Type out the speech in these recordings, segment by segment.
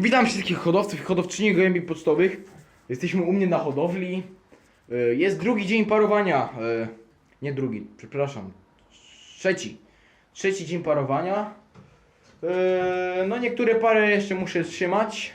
Witam wszystkich hodowców i hodowczyni gołębi pocztowych. Jesteśmy u mnie na hodowli. Y, Jest drugi dzień parowania. Y, Nie drugi, przepraszam. Trzeci. Trzeci dzień parowania. Y, No niektóre pary jeszcze muszę trzymać,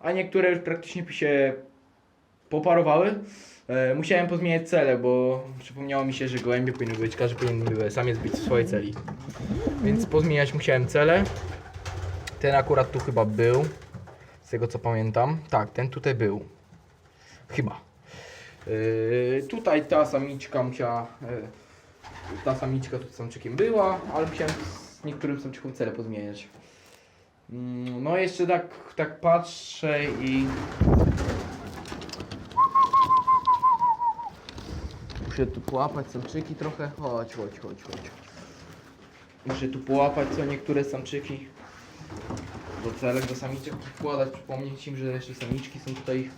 a niektóre już praktycznie się poparowały. Musiałem pozmieniać cele, bo przypomniało mi się, że gołębie powinny być, każdy powinien samiec być w swojej celi. Więc pozmieniać musiałem cele. Ten akurat tu chyba był. Z tego co pamiętam. Tak, ten tutaj był. Chyba. Yy, tutaj ta samiczka musiała. Yy, ta samiczka tu z samczykiem była, ale musiałem z niektórym samczykom cele pozmieniać. Mm, no jeszcze tak, tak patrzę i. Muszę tu połapać samczyki trochę. Chodź, chodź, chodź, chodź. Muszę tu połapać co niektóre samczyki do celek, do samiczek wkładać, przypomnieć im, że jeszcze samiczki są tutaj.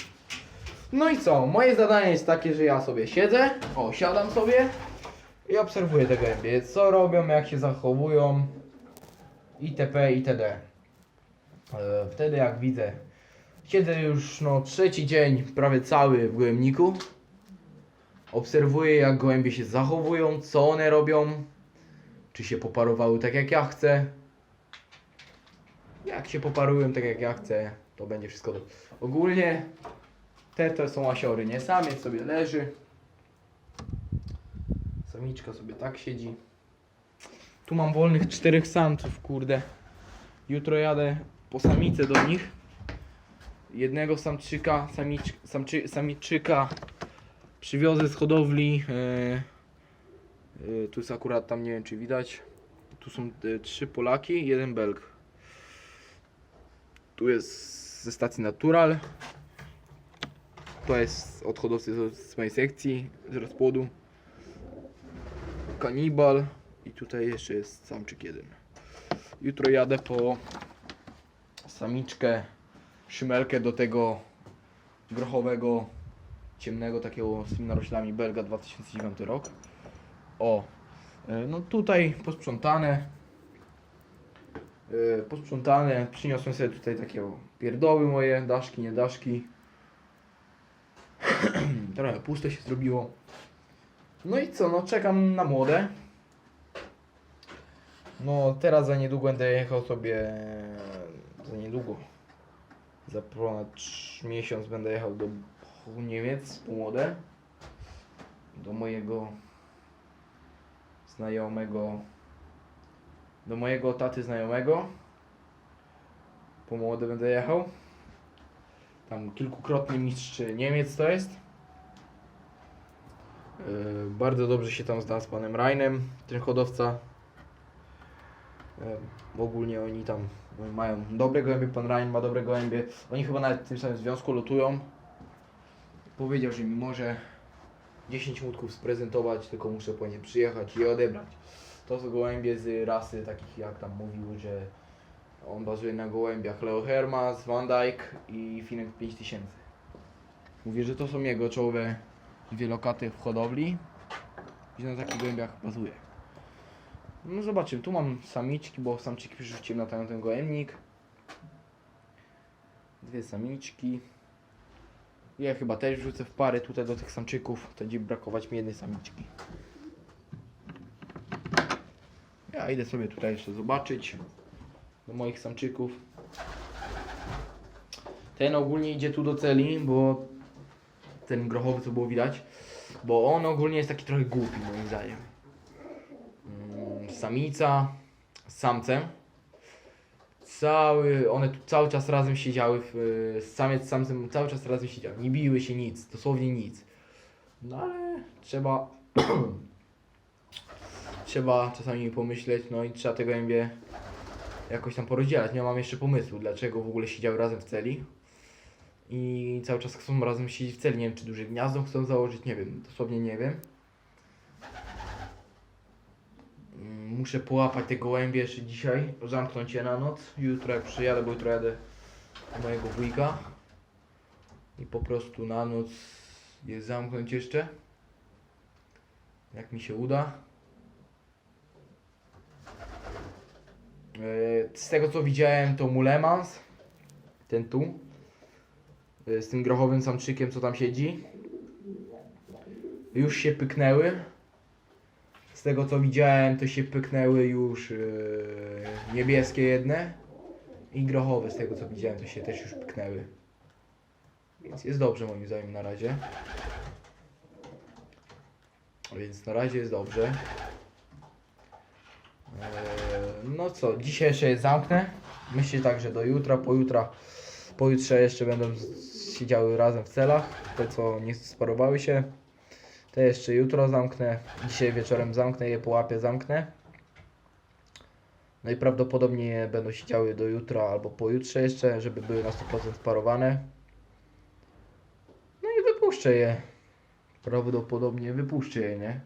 No i co? Moje zadanie jest takie, że ja sobie siedzę, o, siadam sobie i obserwuję te gębie, co robią, jak się zachowują itp. itd. E, Wtedy jak widzę, siedzę już no trzeci dzień, prawie cały w gołębniku, obserwuję jak gołębie się zachowują, co one robią, czy się poparowały tak jak ja chcę, jak się poparują tak jak ja chcę, to będzie wszystko dobrze. Ogólnie te to są asiory, nie? Samiec sobie leży. Samiczka sobie tak siedzi. Tu mam wolnych czterech samców, kurde. Jutro jadę po samicę do nich. Jednego samczyka, samicz, samczy, samiczyka przywiozę z hodowli. E, e, tu jest akurat tam, nie wiem czy widać. Tu są e, trzy Polaki, jeden Belg. Tu jest ze stacji Natural. To jest od hodowcy z- mojej sekcji, z rozpłodu. Kanibal. I tutaj jeszcze jest samczyk jeden. Jutro jadę po samiczkę, szymelkę do tego grochowego, ciemnego, takiego z tymi naroślami Belga 2009 rok. O, e, no tutaj posprzątane, Yy, posprzątane. Przyniosłem sobie tutaj takie pierdoły moje, daszki, nie daszki. Trochę puste się zrobiło. No i co, no czekam na młode. No teraz za niedługo będę jechał sobie, za niedługo, za ponad miesiąc będę jechał do Niemiec po młode. Do mojego znajomego do mojego taty znajomego. Po młode będę jechał. Tam kilkukrotny mistrz Niemiec to jest. Yy, bardzo dobrze się tam zna z panem Rainem, ten hodowca. Yy, ogólnie oni tam mają dobre gołębie, pan Rain ma dobre gołębie. Oni chyba nawet w tym samym związku lotują. Powiedział, że mi może 10 łódków sprezentować, tylko muszę po nie przyjechać i odebrać. To są gołębie z rasy takich jak tam mówił, że on bazuje na gołębiach Leo Hermas, Van Dyke i Finek 5000. Mówię, że to są jego czołowe wielokaty w hodowli i na takich gołębiach bazuje. No zobaczymy, tu mam samiczki, bo samczyki przerzuciłem na ten, ten gołębnik. Dwie samiczki. Ja chyba też wrzucę w pary tutaj do tych samczyków, to będzie brakować mi jednej samiczki. Ja idę sobie tutaj jeszcze zobaczyć do moich samczyków. Ten ogólnie idzie tu do celi, bo ten grochowy co było widać, bo on ogólnie jest taki trochę głupi moim zdaniem. Mm, Samica z samcem. Cały, one tu cały czas razem siedziały, y, samiec z samcem cały czas razem siedziały. Nie biły się nic, dosłownie nic. No ale trzeba trzeba czasami pomyśleć, no i trzeba te gołębie jakoś tam porozdzielać. Nie mam jeszcze pomysłu, dlaczego w ogóle siedziały razem w celi. I cały czas chcą razem siedzieć w celi. Nie wiem, czy duże gniazdo chcą założyć, nie wiem, dosłownie nie wiem. Mm, Muszę połapać te gołębie jeszcze dzisiaj, zamknąć je na noc. Jutro jak przyjadę, bo jutro jadę do mojego wujka. I po prostu na noc je zamknąć jeszcze. Jak mi się uda. Z tego co widziałem to Mulemans ten tu, y, z tym grochowym samczykiem, co tam siedzi. Już się pyknęły. Z tego co widziałem, to się pyknęły już yy, niebieskie jedne i grochowe, z tego co widziałem, to się też już pyknęły. Więc jest dobrze moim zdaniem na razie. Więc na razie jest dobrze. Eee, No co, dzisiaj jeszcze je zamknę. Myślę tak, że do jutra, pojutra, pojutrze jeszcze będą siedziały razem w celach. Te co nie sparowały się. Te jeszcze jutro zamknę. Dzisiaj wieczorem zamknę je, po łapie zamknę. No i prawdopodobnie będą siedziały do jutra albo pojutrze jeszcze, żeby były na 100% sparowane. No i wypuszczę je. Prawdopodobnie wypuszczę je, nie?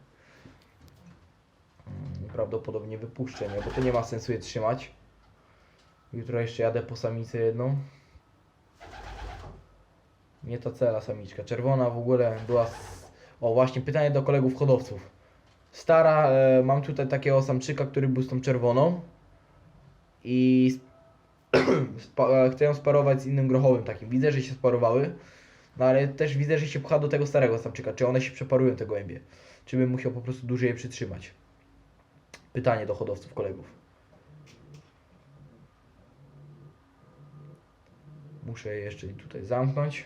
Prawdopodobnie wypuszczę, nie? Bo to nie ma sensu je trzymać. Jutro jeszcze jadę po samicę jedną. Nie ta cela samiczka. Czerwona w ogóle była. Z... O, właśnie pytanie do kolegów hodowców. Stara, e, mam tutaj takiego samczyka, który był z tą czerwoną. I e, chcę ją sparować z innym grochowym takim. Widzę, że się sparowały. No ale też widzę, że się pcha do tego starego samczyka. Czy one się przeparują te gołębie? Czy bym musiał po prostu dłużej je przytrzymać? Pytanie do hodowców, kolegów. Muszę je jeszcze tutaj zamknąć.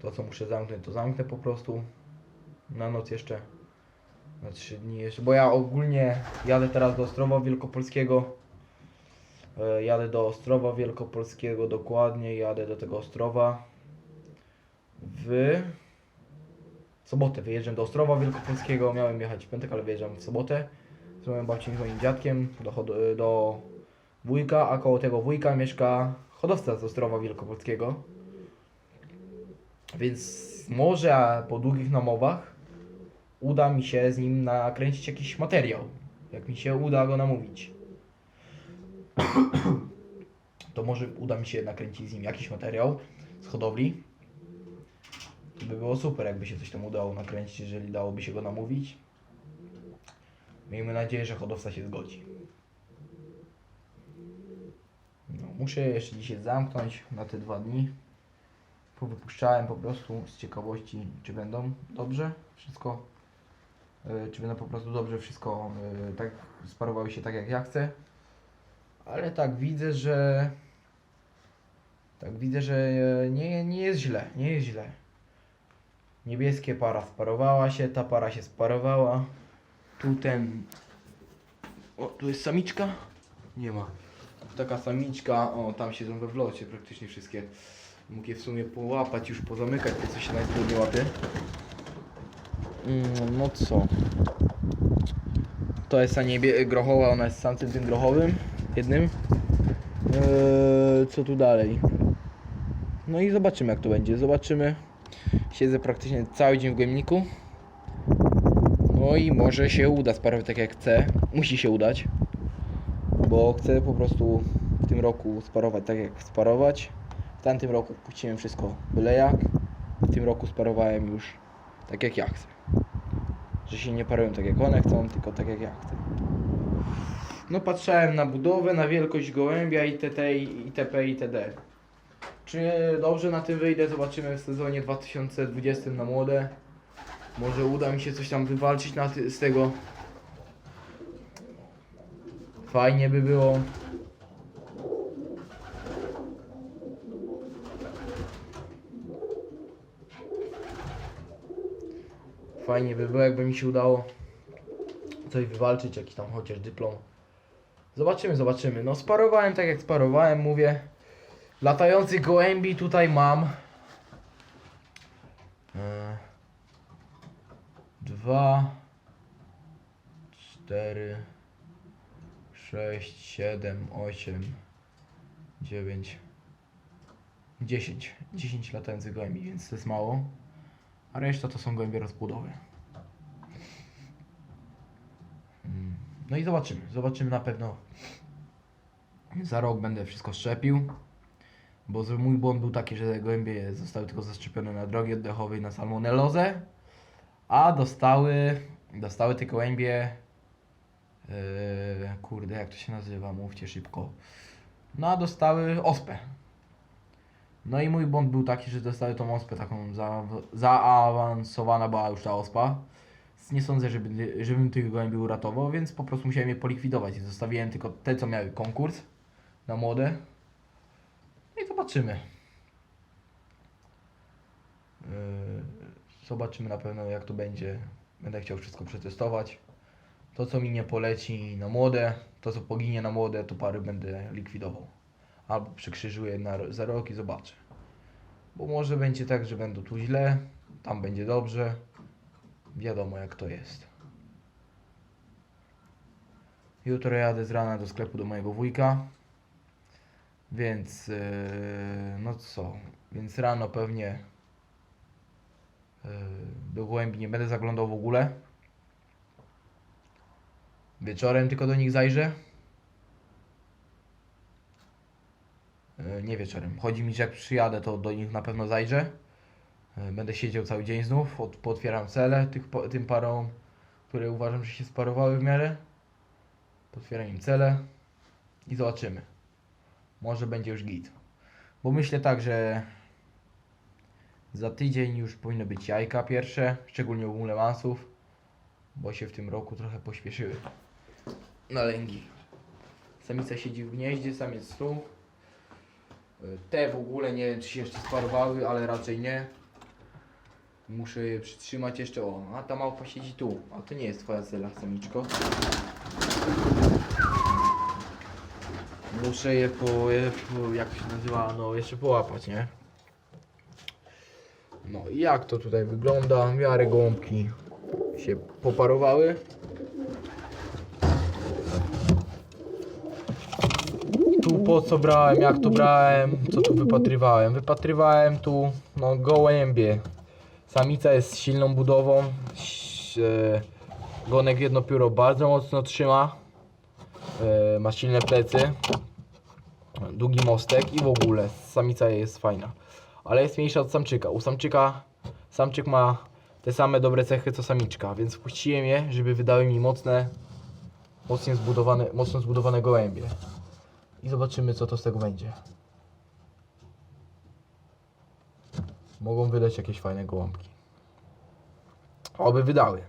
To co muszę zamknąć, to zamknę po prostu. Na noc jeszcze. Na 3 dni jeszcze. Bo ja ogólnie jadę teraz do Ostrowa Wielkopolskiego. E, Jadę do Ostrowa Wielkopolskiego dokładnie. Jadę do tego Ostrowa w sobotę. Wyjeżdżam do Ostrowa Wielkopolskiego. Miałem jechać w piątek, ale wyjeżdżam w sobotę. Z moją babcią i moim dziadkiem do, do wujka, a koło tego wujka mieszka hodowca z Ostrowa Wielkopolskiego. Więc może po długich namowach uda mi się z nim nakręcić jakiś materiał. Jak mi się uda go namówić. To może uda mi się nakręcić z nim jakiś materiał z hodowli. By było super, jakby się coś tam udało nakręcić, jeżeli dałoby się go namówić. Miejmy nadzieję, że hodowca się zgodzi. No, muszę je jeszcze dzisiaj zamknąć na te dwa dni. Powypuszczałem po prostu z ciekawości, czy będą dobrze wszystko. y, Czy będą po prostu dobrze wszystko y, tak sparowały się tak jak ja chcę. Ale tak widzę, że tak widzę, że e, nie, nie jest źle, nie jest źle. Niebieskie para sparowała się, ta para się sparowała. Tu ten. O, tu jest samiczka? Nie ma. Taka samiczka, o tam siedzą we wlocie praktycznie wszystkie. Mógł je w sumie połapać, już pozamykać, to co się najtrudniej łapie. Mm, no co? To jest ta niebie grochowa, ona jest samcem tym grochowym, jednym. Eee, co tu dalej? No i zobaczymy jak to będzie, zobaczymy. Siedzę praktycznie cały dzień w gojemniku. No i może się uda sparować tak jak chcę. Musi się udać. Bo chcę po prostu w tym roku sparować tak jak sparować. W tamtym roku puściłem wszystko byle jak. W tym roku sparowałem już tak jak ja chcę. Że się nie parują tak jak one chcą, tylko tak jak ja chcę. No patrzałem na budowę, na wielkość gołębia itd. itp. itd. Czy dobrze na tym wyjdę, zobaczymy w sezonie 2020 na młode. Może uda mi się coś tam wywalczyć na z tego. Fajnie by było. Fajnie by było, jakby mi się udało coś wywalczyć, jakiś tam chociaż dyplom. Zobaczymy, zobaczymy. No sparowałem tak jak sparowałem, mówię. Latających gołębi tutaj mam. E, Dwa, cztery, sześć, siedem, osiem, dziewięć, dziesięć. Dziesięć latających gołębi, więc to jest mało. A reszta to są gołębie rozbudowy. Mm, No i zobaczymy. Zobaczymy na pewno. Za rok będę wszystko szczepił. Bo mój błąd był taki, że gołębie zostały tylko zaszczepione na drogi oddechowej na salmonellozę, a dostały, dostały te gołębie, yy, kurde, jak to się nazywa, mówcie szybko. No a dostały ospę. No i mój błąd był taki, że dostały tą ospę taką za, zaawansowana była już ta ospa. Nie sądzę, żeby, żebym tych gołębi uratował, więc po prostu musiałem je polikwidować. Zostawiłem tylko te, co miały konkurs na młode. Zobaczymy. Yy, Zobaczymy na pewno jak to będzie. Będę chciał wszystko przetestować. To co mi nie poleci na młode, to co poginie na młode, to pary będę likwidował. Albo przekrzyżuję na, za rok i zobaczę. Bo może będzie tak, że będą tu źle, tam będzie dobrze. Wiadomo jak to jest. Jutro jadę z rana do sklepu do mojego wujka. Więc yy, no co? Więc rano pewnie yy, do gołębi nie będę zaglądał w ogóle. Wieczorem tylko do nich zajrzę. E, Nie wieczorem. Chodzi mi, że jak przyjadę, to do nich na pewno zajrzę. E, Będę siedział cały dzień znów. Od, pootwieram cele tych, pa- tym parom, które uważam, że się sparowały w miarę. Potwieram im cele i zobaczymy. Może będzie już git. Bo myślę tak, że za tydzień już powinny być jajka pierwsze, szczególnie u lemansów, bo się w tym roku trochę pośpieszyły na lęgi. Samica siedzi w gnieździe, samiec tu. Te w ogóle nie wiem, czy się jeszcze sparowały, ale raczej nie. Muszę je przytrzymać jeszcze. O, a ta małpa siedzi tu. A to nie jest twoja cela, samiczko. Muszę je po, je po, jak się nazywa, no jeszcze połapać, nie? No i jak to tutaj wygląda? W miarę gołąbki się poparowały. Tu po co brałem, jak to brałem, co tu wypatrywałem? Wypatrywałem tu no gołębie. Samica jest silną budową. e, Gonek jedno pióro bardzo mocno trzyma. E, Ma silne plecy. Długi mostek i w ogóle samica jest fajna. Ale jest mniejsza od samczyka. U samczyka samczyk ma te same dobre cechy co samiczka, więc wpuściłem je, żeby wydały mi mocne, mocno zbudowane, mocno zbudowane gołębie. I zobaczymy co to z tego będzie. Mogą wydać jakieś fajne gołąbki. Oby wydały.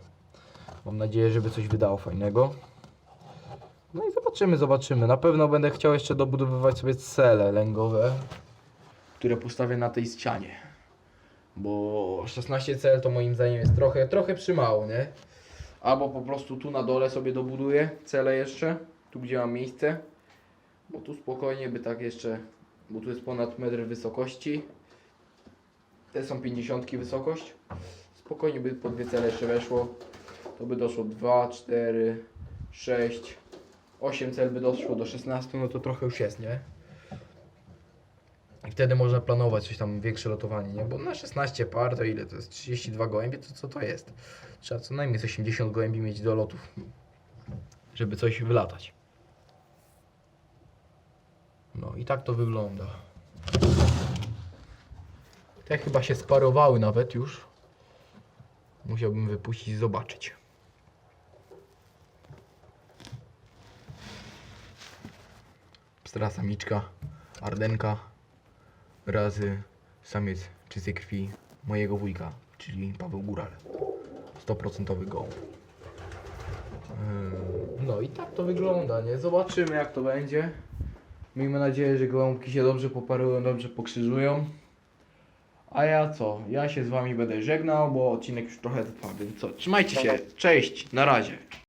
Mam nadzieję, żeby coś wydało fajnego. No i zobaczymy, zobaczymy. Na pewno będę chciał jeszcze dobudowywać sobie cele lęgowe, które postawię na tej ścianie. Bo 16 cel to moim zdaniem jest trochę, trochę przymało, nie? Albo po prostu tu na dole sobie dobuduję cele jeszcze, tu gdzie mam miejsce. Bo tu spokojnie by tak jeszcze, bo tu jest ponad metr wysokości. Te są 50 wysokość. Spokojnie by po dwie cele jeszcze weszło. To by doszło 2, 4, 6, 8 cel by doszło do 16, no to trochę już jest, nie? I wtedy można planować coś tam, większe lotowanie, nie? Bo na 16 par to ile to jest? 32 gołębie, to co to jest? Trzeba co najmniej z 80 gołębi mieć do lotów, żeby coś wylatać. No i tak to wygląda. Te chyba się sparowały nawet już. Musiałbym wypuścić zobaczyć. Pstra samiczka, ardenka, razy samiec czystej krwi mojego wujka, czyli Paweł Góral. 100% gołąb. No i tak to wygląda, nie? Zobaczymy jak to będzie. Miejmy nadzieję, że gołąbki się dobrze poparują, dobrze pokrzyżują. A ja co? Ja się z wami będę żegnał, bo odcinek już trochę trwa, więc co? Trzymajcie się, cześć, na razie.